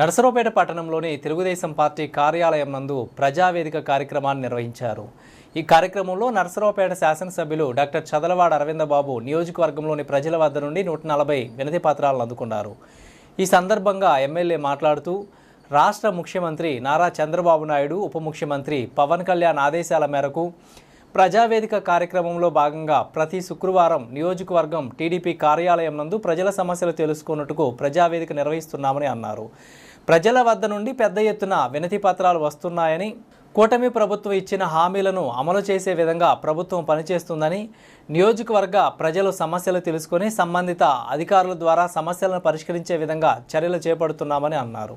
నరసరావుపేట పట్టణంలోని తెలుగుదేశం పార్టీ కార్యాలయం నందు ప్రజావేదిక కార్యక్రమాన్ని నిర్వహించారు. ఈ కార్యక్రమంలో నరసరావుపేట శాసనసభ్యులు డాక్టర్ చదలవాడ అరవిందబాబు నియోజకవర్గంలోని ప్రజల వద్ద నుండి నూట నలభై వినతి పత్రాలను అందుకున్నారు. ఈ సందర్భంగా ఎమ్మెల్యే మాట్లాడుతూ రాష్ట్ర ముఖ్యమంత్రి నారా చంద్రబాబు నాయుడు ఉప ముఖ్యమంత్రి పవన్ కళ్యాణ్ ఆదేశాల మేరకు ప్రజావేదిక కార్యక్రమంలో భాగంగా ప్రతి శుక్రవారం నియోజకవర్గం టీడీపీ కార్యాలయం నందు ప్రజల సమస్యలు తెలుసుకున్నట్టుకు ప్రజావేదిక నిర్వహిస్తున్నామని అన్నారు. ప్రజల వద్ద నుండి పెద్ద ఎత్తున వినతి పత్రాలు వస్తున్నాయని కూటమి ప్రభుత్వం ఇచ్చిన హామీలను అమలు చేసే విధంగా ప్రభుత్వం పనిచేస్తుందని నియోజకవర్గ ప్రజలు సమస్యలు తెలుసుకొని సంబంధిత అధికారుల ద్వారా సమస్యలను పరిష్కరించే విధంగా చర్యలు చేపడుతున్నామని అన్నారు.